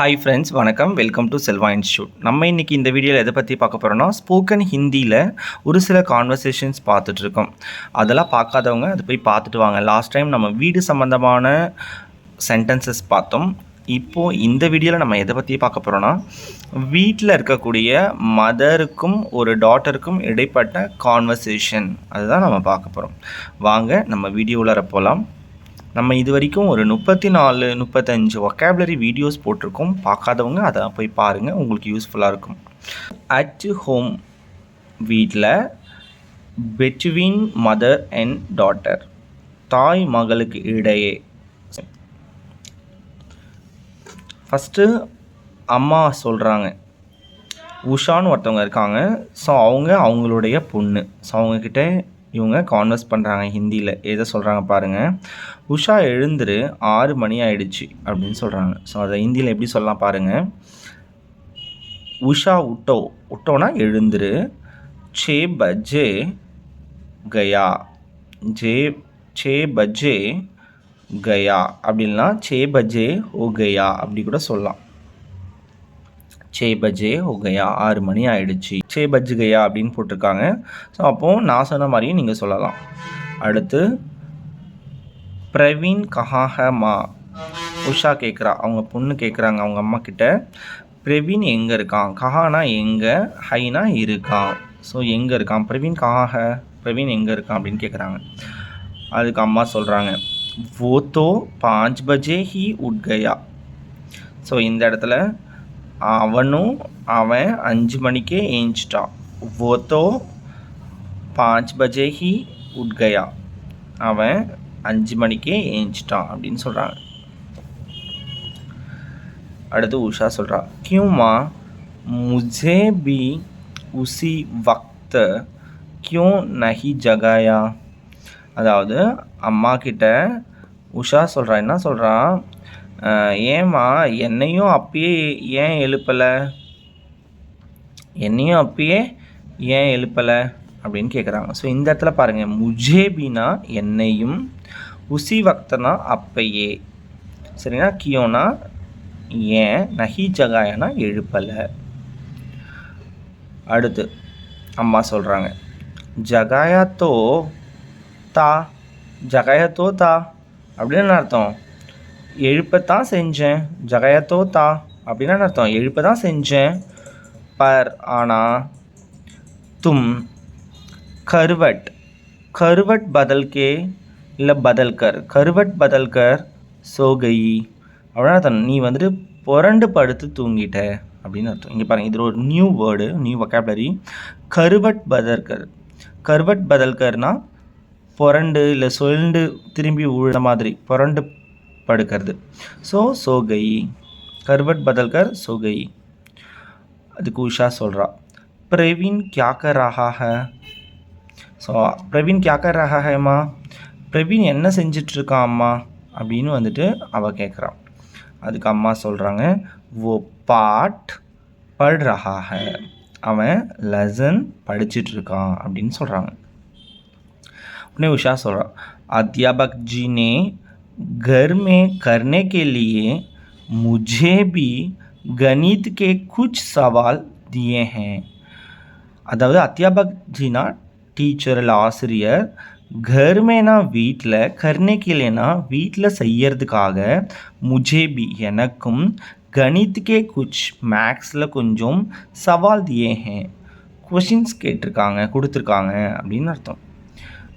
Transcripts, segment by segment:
Hi friends வணக்கம். Welcome to Selva institute நம்ம இன்றைக்கி இந்த வீடியோவில் எதை பற்றி பார்க்க போகிறோம்னா ஸ்போக்கன் ஹிந்தியில் ஒரு சில கான்வர்சேஷன்ஸ் பார்த்துட்ருக்கோம் அதெல்லாம் பார்க்காதவங்க அது போய் பார்த்துட்டு வாங்க. லாஸ்ட் டைம் நம்ம வீடு சம்மந்தமான சென்டென்சஸ் பார்த்தோம். இப்போது இந்த வீடியோவில் நம்ம எதை பற்றி பார்க்க போகிறோன்னா வீட்டில் இருக்கக்கூடிய மதருக்கும் ஒரு டாட்டருக்கும் இடைப்பட்ட கான்வர்சேஷன் அதுதான் நம்ம பார்க்க போகிறோம் வாங்க நம்ம வீடியோவில் போகலாம் நம்ம இது வரைக்கும் ஒரு முப்பத்தி நாலு முப்பத்தஞ்சு ஒக்காபுலரி வீடியோஸ் போட்டிருக்கோம். பார்க்காதவங்க அதை போய் பாருங்கள் உங்களுக்கு யூஸ்ஃபுல்லாக இருக்கும். அட் ஹோம் வீட்டில் பெட்வீன் மதர் அண்ட் டாட்டர் தாய் மகளுக்கு இடையே. ஃபஸ்ட்டு அம்மா சொல்கிறாங்க உஷான்னு ஒருத்தவங்க இருக்காங்க. ஸோ அவங்க அவங்களுடைய பொண்ணு. ஸோ அவங்கக்கிட்ட இவங்க கான்வர்ஸ் பண்ணுறாங்க ஹிந்தியில். எதை சொல்கிறாங்க பாருங்கள் உஷா எழுந்துரு ஆறு மணி ஆயிடுச்சு அப்படின்னு சொல்கிறாங்க ஸோ அதை ஹிந்தியில் எப்படி சொல்லலாம் பாருங்கள் உஷா உட்டோ. உட்டோனா எழுந்துரு. சே பஜே கயா. ஜே சே பஜே கயா. அப்படின்னா சே பஜே ஓ கயா அப்படி கூட சொல்லலாம். சே பஜே ஓ கயா ஆறு மணி ஆயிடுச்சு சே பஜ் கயா அப்படின்னு போட்டிருக்காங்க ஸோ அப்போது நான் சொன்ன மாதிரியும் நீங்கள் சொல்லலாம் அடுத்து பிரவீன் கஹாஹ மா உஷா கேட்குறா அவங்க பொண்ணு கேட்குறாங்க அவங்க அம்மா கிட்ட பிரவீன் எங்கே இருக்கான் கஹானா எங்கே ஹைனா இருக்கான் ஸோ எங்கே இருக்கான் பிரவீன் கஹாஹ பிரவீன் எங்கே இருக்கான் அப்படின்னு கேட்குறாங்க அதுக்கு அம்மா சொல்கிறாங்க वो तो पाँच बजे ही उठ गया ஸோ இந்த இடத்துல அவனும் அவன் அஞ்சு மணிக்கே ஏஞ்சிட்டான். ஓதோ பாஞ்ச் பஜே ஹி உட்கயா அவன் அஞ்சு மணிக்கே ஏஞ்சிட்டான் அப்படின்னு சொல்கிறாங்க அடுத்து உஷா சொல்கிறா கியூமா முஜே பி உசி வக்த கியூ நஹி ஜகாயா? அதாவது அம்மா கிட்ட உஷா சொல்கிறா என்ன சொல்கிறான் ஏம்மா என்னையும் அப்பயே ஏன் எழுப்பலை? என்னையும் அப்பயே ஏன் எழுப்பலை? அப்படின்னு கேட்குறாங்க ஸோ இந்த இடத்துல பாருங்கள் முஜேபினா என்னையும் உசி வக்தனா அப்பையே. சரிங்களா கியோனா ஏன் நஹி ஜகாயனா எழுப்பலை? அடுத்து அம்மா சொல்கிறாங்க ஜகாயா தோ தா ஜகாயா தோ தா அப்படின்னு அர்த்தம்? எழுப்பத்தான் செஞ்சேன். ஜகயத்தோ தா அப்படின்னா அர்த்தம்? எழுப்ப தான் செஞ்சேன். பர் ஆனால் தும் கருவட். கருவட் பதல்கே இல்லை பதல்கர். கருவட் பதல்கர் சோகை. அப்படின்னு அர்த்தம். நீ வந்துட்டு புரண்டு படுத்து தூங்கிட்ட அப்படின்னு அர்த்தம். இங்கே பாருங்கள் இதில் ஒரு நியூ வேர்டு நியூ வொக்காபுலரி கருவட் பதல்கர். கருவட் பதல்கர்னால் புரண்டு இல்லை சொல்ண்டு திரும்பி உழுற மாதிரி. புரண்டு படுக்கிறது ஸோ சோகை. கர்வட் பதல்கர் சோகை. அதுக்கு உஷா சொல்கிறா பிரவீன் கியாக்க ரஹாக ஸோ பிரவீன் கியாக்க ரஹாகம்மா பிரவீன் என்ன செஞ்சிட்ருக்கான் அம்மா? அப்படின்னு வந்துட்டு அவள் கேட்குறான் அதுக்கு அம்மா சொல்கிறாங்க ஓ பாட் படுறாக ரஹாக அவன் லெசன் படிச்சிட்ருக்கான். அப்படின்னு சொல்கிறாங்க உடனே உஷா சொல்கிறான் அத்தியாபக் ஜி நே घर में करने के लिए मुझे भी गणित के कुछ सवाल दिए हैं அதாவது அத்தியாபக் ஜினா டீச்சர் இல்லை ஆசிரியர் கர்மேனா வீட்டில் கர்ணேக்கிலேனா வீட்டில் செய்யறதுக்காக முஜேபி எனக்கும் கணித்துக்கே குச் மேக்ஸில் கொஞ்சம் சவால் தியே ஹே கொஷின்ஸ் கேட்டிருக்காங்க கொடுத்துருக்காங்க அப்படின்னு அர்த்தம்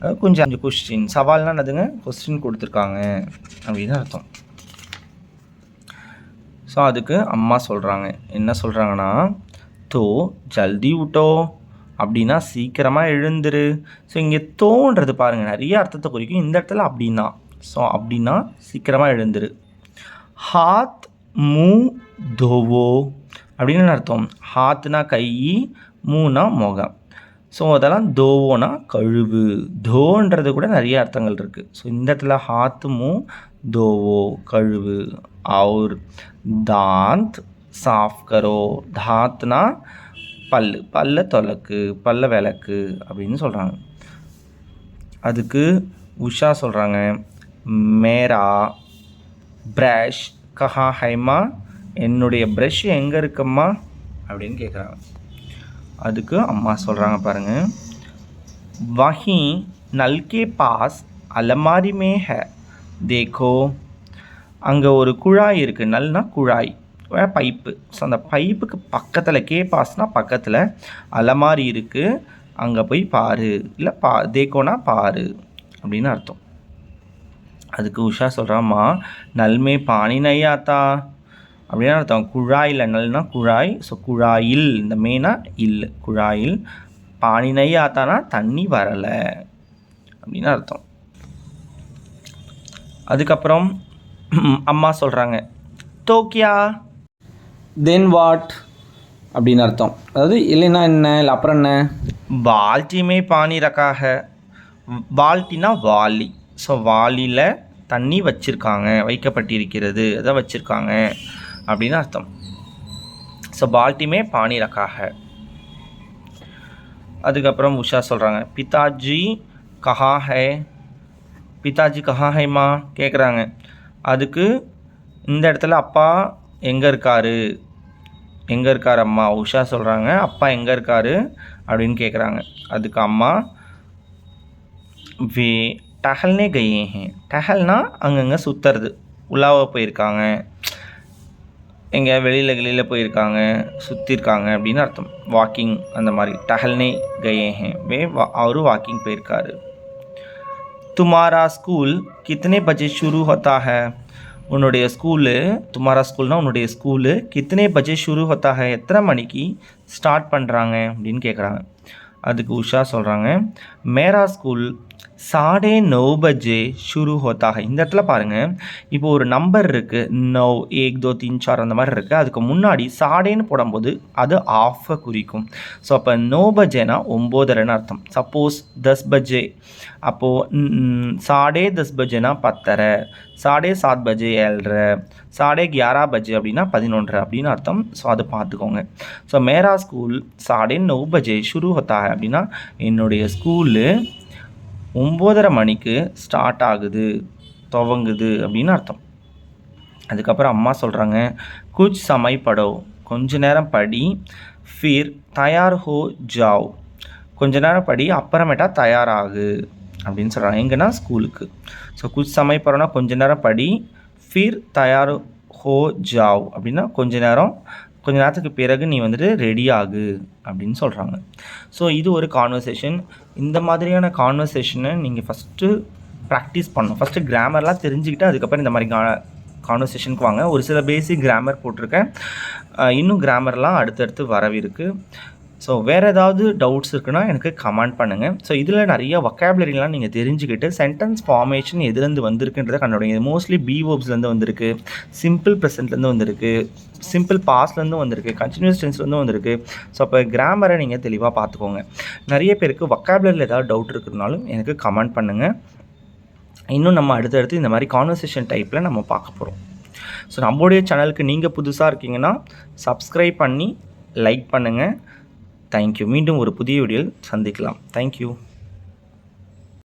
கொஞ்சம் அஞ்சு கொஸ்டின் சவால்னால் என்னதுங்க? கொஸ்டின் கொடுத்துருக்காங்க. அப்படின்னு அர்த்தம். ஸோ அதுக்கு அம்மா சொல்கிறாங்க என்ன சொல்கிறாங்கன்னா தோ ஜல்தி விட்டோ அப்படின்னா சீக்கிரமாக எழுந்துரு. ஸோ இங்கே தோன்றது பாருங்கள் நிறைய அர்த்தத்தை குறிக்கும். இந்த இடத்துல அப்படின்னா. ஸோ அப்படின்னா சீக்கிரமாக எழுந்துரு. ஹாத் மூ தோவோ. அப்படின்னு அர்த்தம்? ஹாத்னா கை மூனா முகம். ஸோ அதெல்லாம் தோவோனா கழுவு. தோன்றது கூட நிறைய அர்த்தங்கள் இருக்குது ஸோ இந்த இடத்துல ஹாத்துமும் தோவோ கழுவு அவுர் தாந்த் சாஃப் கரோ தாத்னா பல்லு. பல்ல தொலக்கு பல்ல விளக்கு அப்படின்னு சொல்கிறாங்க அதுக்கு உஷா சொல்கிறாங்க மேரா ப்ரஷ் கஹா ஹைமா என்னுடைய ப்ரஷ் எங்கே இருக்கம்மா? அப்படின்னு கேட்குறாங்க அதுக்கு அம்மா சொல்கிறாங்க பாருங்கள் வஹி நல்கே பாஸ் அலமாரி மேஹ தேக்கோ அங்கே ஒரு குழாய் இருக்குது நல்னா குழாய் பைப்பு. ஸோ அந்த பைப்புக்கு பக்கத்தில் கே பாஸ்னால் பக்கத்தில் அலமாரி இருக்குது அங்கே போய் பாரு. இல்லை பா தேக்கோனா பாரு அப்படின்னு அர்த்தம். அதுக்கு உஷா சொல்கிறாம்மா நல்மே பானி நையாத்தா அப்படின்னு அர்த்தம். குழாயில் நல்னா குழாய் ஸோ குழாயில் இந்த மேனா இல்லை குழாயில். பானி நெய் ஆத்தானா தண்ணி வரலை அப்படின்னு அர்த்தம். அதுக்கப்புறம் அம்மா சொல்கிறாங்க தோக்கியா? தென் வாட் அப்படின்னு அர்த்தம். அதாவது இல்லைன்னா என்ன? இல்லை அப்புறம் என்ன? பால்ட்டிமே பானி ரக்காக. பால்ட்டினா வாளி ஸோ வாளியில் தண்ணி வச்சுருக்காங்க வைக்கப்பட்டிருக்கிறது. அதை வச்சுருக்காங்க? அப்படின்னு அர்த்தம். ஸோ பால்டிமே பாணி ரக்காக அதுக்கப்புறம் உஷா சொல்கிறாங்க பிதாஜி கஹா ஹே பிதாஜி கஹா ஹேம்மா கேட்குறாங்க அதுக்கு இந்த இடத்துல அப்பா எங்கே இருக்காரு? எங்கே இருக்கார் அம்மா? உஷா சொல்கிறாங்க அப்பா எங்கே இருக்காரு? அப்படின்னு கேட்குறாங்க அதுக்கு அம்மா வே டஹல்னே கயே டஹல்னால் அங்கங்கே சுற்றுறது உலாவ போயிருக்காங்க. எங்கேயா வெளியில் வெளியில் போயிருக்காங்க சுற்றிருக்காங்க அப்படின்னு அர்த்தம். வாக்கிங் அந்த மாதிரி. டஹல்னே கயே ஹே வே வா அவரும் வாக்கிங் போயிருக்காரு. துமாரா ஸ்கூல் கித்தனை பஜே ஷுரு ஹோத்தா உன்னுடைய ஸ்கூலு துமாரா ஸ்கூல்னால் உன்னுடைய ஸ்கூலு கித்தனை பஜே ஷுரு ஹொத்தாக? எத்தனை மணிக்கு ஸ்டார்ட் பண்ணுறாங்க அப்படின்னு கேட்குறாங்க அதுக்கு உஷா சொல்கிறாங்க மேரா ஸ்கூல் சாடே நோ பஜே ஷுரு ஹோத்தா இந்த இடத்துல பாருங்கள் இப்போ ஒரு நம்பர் இருக்குது நோ ஏக் தோ தீன் சார் அந்த மாதிரி இருக்குது அதுக்கு முன்னாடி சாடேன்னு போடும்போது அது ஆஃபை குறிக்கும். ஸோ அப்போ நோ பஜேனா ஒம்போதரைன்னு அர்த்தம். சப்போஸ் தஸ் பஜே அப்போது சாடே தஸ் பஜேனா பத்தரை. சாடே சாத் பஜே ஏழரை. சாடே கியாரா பஜே அப்படின்னா பதினொன்றரை அப்படின்னு அர்த்தம். ஸோ அதை பார்த்துக்கோங்க. ஸோ மேரா ஸ்கூல் சாடே நோ பஜே ஷுரு ஹோத்தாக அப்படின்னா என்னுடைய ஸ்கூலு ஒம்போதரை மணிக்கு ஸ்டார்ட் ஆகுது துவங்குது அப்படின்னு அர்த்தம். அதுக்கப்புறம் அம்மா சொல்கிறாங்க குச் சமை படோ. கொஞ்ச நேரம் படி ஃபிர் தயார் ஹோ ஜாவ். கொஞ்ச நேரம் படி அப்புறமேட்டா தயாராகு. அப்படின்னு சொல்கிறாங்க எங்கன்னா ஸ்கூலுக்கு. ஸோ குச் சமை படோனா கொஞ்ச நேரம் படி ஃபிர் தயார் ஹோ ஜாவ். அப்படின்னா கொஞ்ச நேரம் கொஞ்ச நேரத்துக்கு பிறகு நீ வந்துட்டு ரெடி ஆகு அப்படின்னு சொல்கிறாங்க ஸோ இது ஒரு கான்வர்சேஷன் இந்த மாதிரியான கான்வர்சேஷனை நீங்கள் ஃபஸ்ட்டு ப்ராக்டிஸ் பண்ணணும். ஃபஸ்ட்டு கிராமர்லாம் தெரிஞ்சுக்கிட்டு அதுக்கப்புறம் இந்த மாதிரி கா கான்வர்சேஷனுக்கு வாங்க. ஒரு சில பேசிக் கிராமர் போட்டிருக்கேன். இன்னும் கிராமர்லாம் அடுத்தடுத்து வரவிருக்கு. ஸோ வேறு ஏதாவது டவுட்ஸ் இருக்குன்னா எனக்கு கமெண்ட் பண்ணுங்கள் ஸோ இதில் நிறைய வொக்காபுலரிலாம் நீங்கள் தெரிஞ்சுக்கிட்டு சென்டென்ஸ் ஃபார்மேஷன் எதுலேருந்து வந்திருக்குன்றதை கண்டுபிடிங்க. மோஸ்ட்லி பி வேர்ப்ஸ்லேருந்து வந்திருக்கு. சிம்பிள் ப்ரெசென்ட்லேருந்து வந்திருக்கு. சிம்பிள் பாஸ்ட்லேருந்து வந்திருக்கு. கண்டினியூஸ் டென்ஸ்லேருந்து வந்திருக்கு. ஸோ அப்போ கிராமரை நீங்கள் தெளிவாக பார்த்துக்கோங்க. நிறைய பேருக்கு வொக்காபுலரியில் ஏதாவது டவுட் இருக்குனாலும் எனக்கு கமெண்ட் பண்ணுங்கள் இன்னும் நம்ம அடுத்தடுத்து இந்த மாதிரி கான்வர்சேஷன் டைப்பில் நம்ம பார்க்க போகிறோம் ஸோ நம்மளுடைய சேனலுக்கு நீங்கள் புதுசாக இருக்கீங்கன்னா சப்ஸ்கிரைப் பண்ணி லைக் பண்ணுங்கள் தேங்க்யூ. மீண்டும் ஒரு புதிய வீடியோவில் சந்திக்கலாம். தேங்க்யூ.